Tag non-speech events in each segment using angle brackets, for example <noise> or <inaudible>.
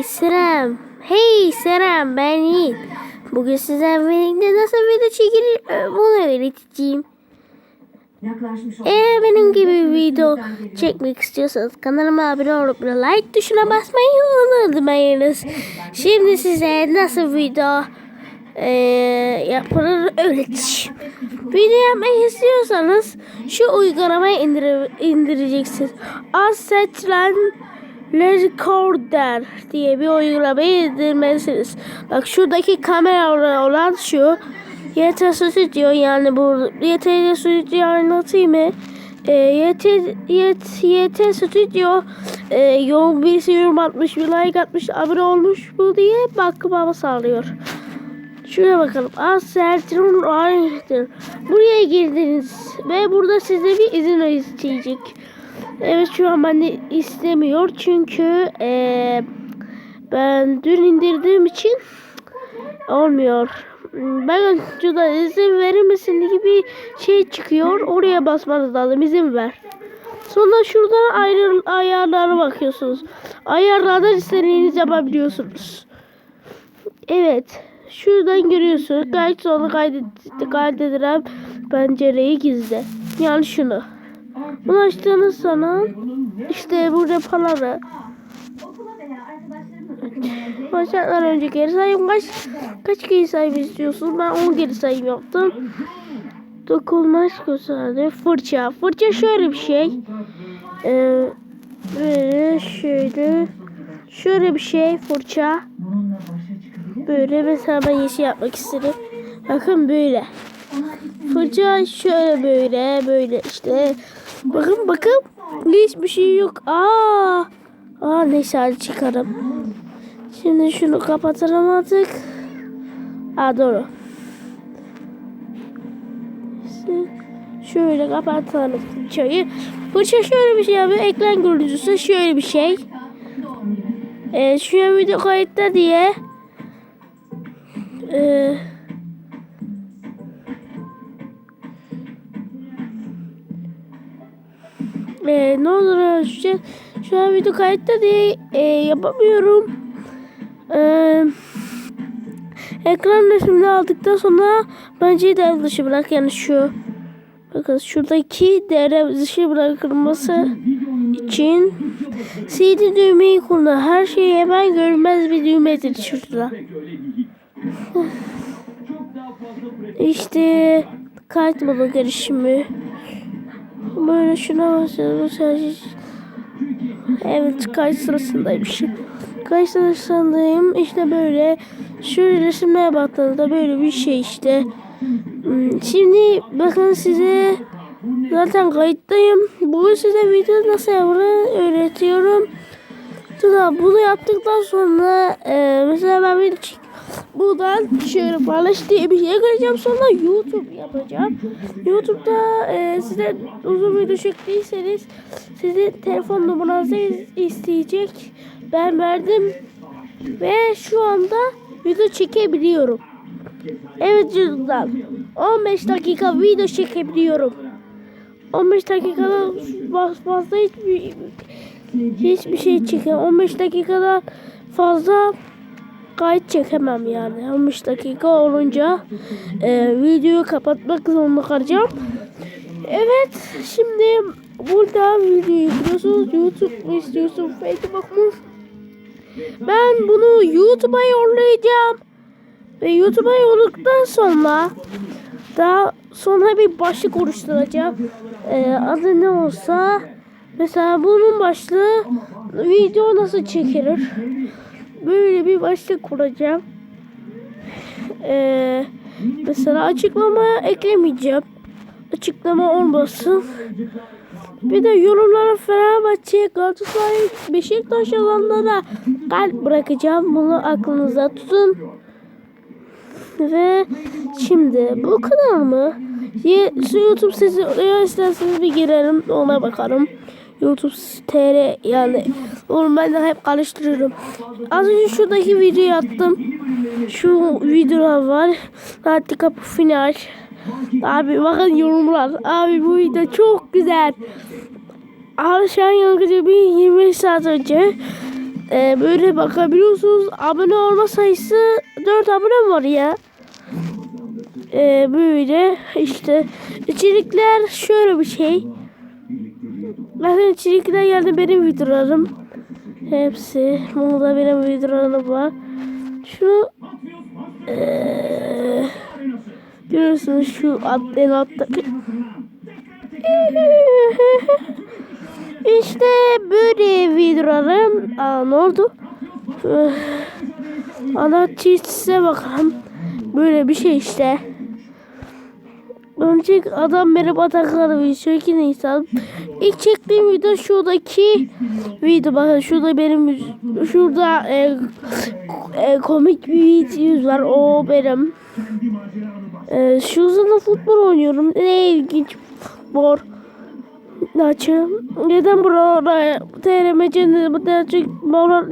Hey selam. Hey selam ben Yiğit. Bugün sizlerle birlikte nasıl video çekilir e, bunu öğreteceğim. Eğer benim gibi bir video çekmek istiyorsanız kanalıma abone olup ve like tuşuna basmayı unutmayınız. Şimdi size nasıl video e, yapılır öğreteceğim. Video yapmayı istiyorsanız şu uygulamayı indir indireceksiniz. Assetlen Recorder diye bir uygulamayı indirmelisiniz. Bak şuradaki kamera olan şu. YT Studio yani bu YT Studio anlatayım mı? E, YT, YT, YT Studio e, yoğun birisi yorum atmış, bir like atmış, abone olmuş bu diye bakmamı sağlıyor. Şuraya bakalım. Asertron. Buraya girdiniz ve burada size bir izin isteyecek. Evet şu an ben istemiyor çünkü eee, ben dün indirdiğim için olmuyor. Ben şurada izin verir misin gibi şey çıkıyor. Oraya basmanız lazım. izin ver. Sonra şuradan ayrı ayarlara bakıyorsunuz. Ayarlardan istediğiniz yapabiliyorsunuz. Evet. Şuradan görüyorsunuz. Gayet sonra kaydet, kaydedilen pencereyi gizle. Yani şunu. Bunu açtığınız zaman işte burada paraları başlatmadan önce geri sayım kaç kaç geri sayım istiyorsunuz? Ben 10 geri sayım yaptım. Dokunmaç gösterdi. Fırça. Fırça şöyle bir şey. Ee, böyle şöyle şöyle bir şey fırça. Böyle mesela ben yeşil yapmak istedim. Bakın böyle. Fırça şöyle böyle böyle işte. Bakın bakın. Hiçbir şey yok. Aa. Aa neyse hadi çıkarım. Şimdi şunu kapatalım artık. Aa doğru. Şöyle kapatalım fırçayı. Fırça şöyle bir şey yapıyor. Ekran görüntüsü şöyle bir şey. Ee, şu an video kayıtta diye ee, ee, ne olur şu, şu an video kayıtta diye ee, yapamıyorum. Ee, ekran resmini aldıktan sonra bence devre dışı bırak yani şu. Bakın şuradaki devre dışı bırakılması için CD düğmeyi kullan. Her şey hemen görünmez bir düğmedir şurada. <laughs> İşte kayıt modu girişimi. Böyle şuna basıyoruz. Evet kayıt sırasındaymışım. Kayıt sırasındayım. İşte böyle şu resimlere baktığınızda böyle bir şey işte. Hmm, Şimdi bakın size zaten kayıttayım. Bugün size video nasıl yapılır öğretiyorum. Sonra bunu yaptıktan sonra e, mesela ben bir buradan şöyle paylaş diye bir şey gireceğim sonra YouTube yapacağım. YouTube'da e, size uzun video çektiyseniz sizin telefon numaranızı is- isteyecek. Ben verdim ve şu anda video çekebiliyorum. Evet cüzdan. 15 dakika video çekebiliyorum. 15 dakikada fazla hiçbir hiçbir şey çekemem. 15 dakikada fazla kayıt çekemem yani. 15 dakika olunca e, videoyu kapatmak zorunda kalacağım. Evet şimdi burada video yüklüyorsunuz. YouTube mu istiyorsun? Facebook mu? Ben bunu YouTube'a yollayacağım. Ve YouTube'a yolladıktan sonra daha sonra bir başlık oluşturacağım. Ee, adı ne olsa mesela bunun başlığı video nasıl çekilir? Böyle bir başlık kuracağım. Ee, mesela açıklama eklemeyeceğim. Açıklama olmasın. Bir de yorumlara Fenerbahçe, Galatasaray, Beşiktaş yazanlara kalp bırakacağım. Bunu aklınıza tutun. Ve şimdi bu kadar mı? YouTube sesi oraya isterseniz bir girelim ona bakarım. YouTube TR yani oğlum ben de hep karıştırıyorum. Az önce şuradaki videoyu attım. Şu videolar var. Hadi kapı final. Abi bakın yorumlar. Abi bu video çok güzel. Abi şu an yanıcı bir 25 saat önce e, böyle bakabiliyorsunuz. Abone olma sayısı 4 abone var ya. E, böyle işte içerikler şöyle bir şey. Bakın içerikler geldi benim videolarım. Hepsi. Burada benim videolarım var. Şu eee görüyorsunuz şu alt, en altta. <laughs> işte böyle videolarım. Aa, ne oldu? Üh. Ana çizse bakalım. Böyle bir şey işte. Önce adam benim atakları video 2 Nisan. İlk çektiğim video şuradaki video bakın şurada benim şurada e, e, komik bir video var o benim. E, şu zaman futbol oynuyorum. Ne ilginç futbol. Açım. Neden buraya TRMC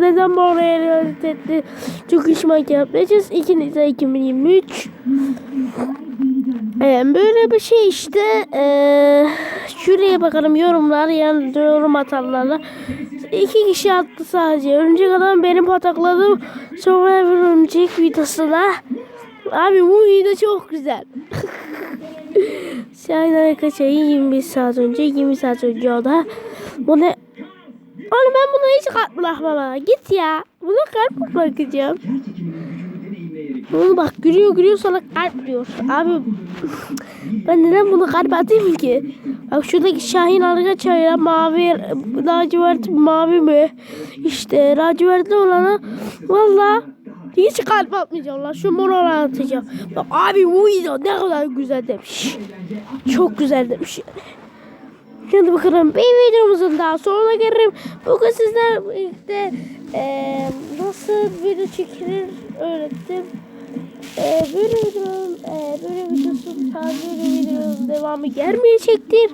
neden buraya realiteti çok işmak yapacağız. 2 Nisan 2023. Ee, böyle bir şey işte. Ee, şuraya bakalım yorumlar yani yorum atarlarla. İki kişi attı sadece. Örümcek adam benim patakladığım bir örümcek videosuna. Abi bu video çok güzel. Şahin arkadaşlar 21 saat önce 20 saat önce o da. Bu ne? Oğlum ben bunu hiç kalp bırakmam. Git ya. Bunu kalp bırakacağım. Oğlum bak gülüyor gülüyor sonra kalp diyor. Abi ben neden bunu kalp atayım ki? Bak şuradaki Şahin arkadaşlar mavi lacivert mavi mi? İşte lacivertli olana valla hiç kalp atmayacağım lan. Şu mor olanı atacağım. Bak abi bu video ne kadar güzel demiş. Çok güzel demiş. Şimdi bakalım bir videomuzun daha sonuna gelirim. Bugün sizler birlikte eee nasıl video çekilir öğrettim. Eee böyle videonun eee böyle videosun böyle videonun devamı gelmeyecektir.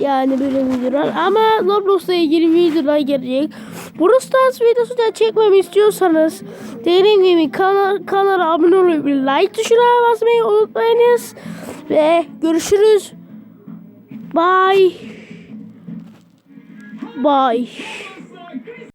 Yani böyle videolar ama Roblox'la ilgili videolar gelecek. Brawl Stars videosu da çekmemi istiyorsanız dediğim gibi kanal, kanala abone olup bir like tuşuna basmayı unutmayınız. Ve görüşürüz. Bye. Bye.